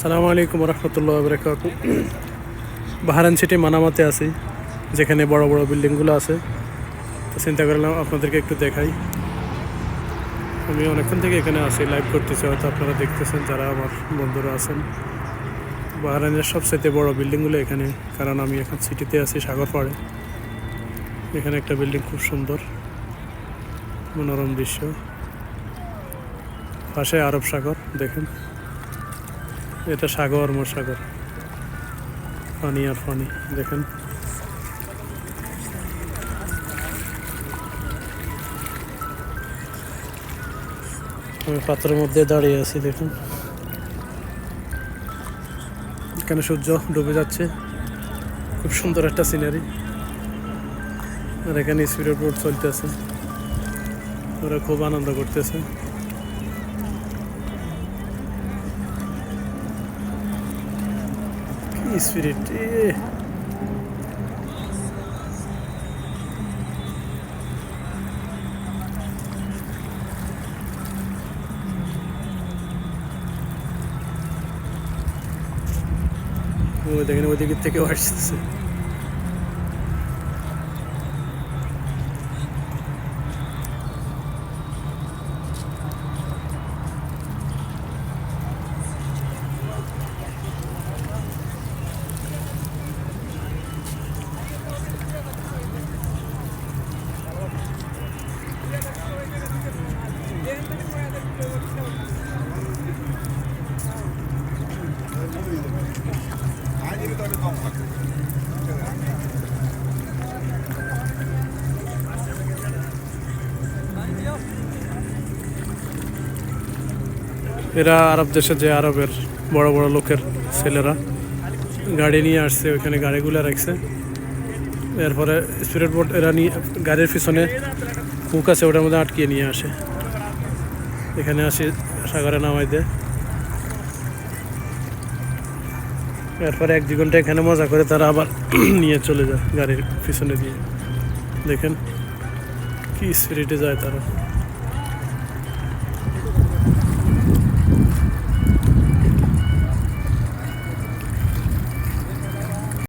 সালামু আলাইকুম রহমতুল্লাহ বরকাত বাহারান সিটি মানামাতে আছি, যেখানে বড় বড় বিল্ডিংগুলো আছে। তো চিন্তা করলাম আপনাদেরকে একটু দেখাই। আমি অনেকক্ষণ থেকে এখানে আছি লাইভ করতেছি, হয়তো আপনারা দেখতেছেন যারা আমার বন্ধুরা আছেন। বাহারানের সবচেয়ে বড় বিল্ডিংগুলো এখানে, কারণ আমি এখন সিটিতে আছি সাগর পাড়ে এখানে একটা বিল্ডিং খুব সুন্দর, মনোরম দৃশ্য। পাশে আরব সাগর, দেখেন। এটা সাগর, মহাসাগর। পানি আর পানি দেখেন। আমি পাত্রের মধ্যে দাঁড়িয়ে আছি, দেখুন। এখানে সূর্য ডুবে যাচ্ছে। খুব সুন্দর একটা সিনারি আর এখানে স্পিড বোট চলতেছে। ওরা খুব আনন্দ করতেছে। স্পিরিট দেখেন ওদিকের থেকে থেকেও এরা আরব দেশে যে আরবের বড় বড় লোকের ছেলেরা। গাড়ি নিয়ে আসছে, ওইখানে গাড়িগুলো রাখছে। এরপরে স্পিরিট বোট এরা নিয়ে, গাড়ির পিছনে হুক আছে, ওটার মধ্যে আটকিয়ে নিয়ে আসে। এখানে আসি, সাগরে নামাই দেয়। এরপরে এক দু ঘণ্টা এখানে মজা করে তারা আবার নিয়ে চলে যায় গাড়ির পিছনে দিয়ে। দেখেন কি স্পিরিটে যায় তারা।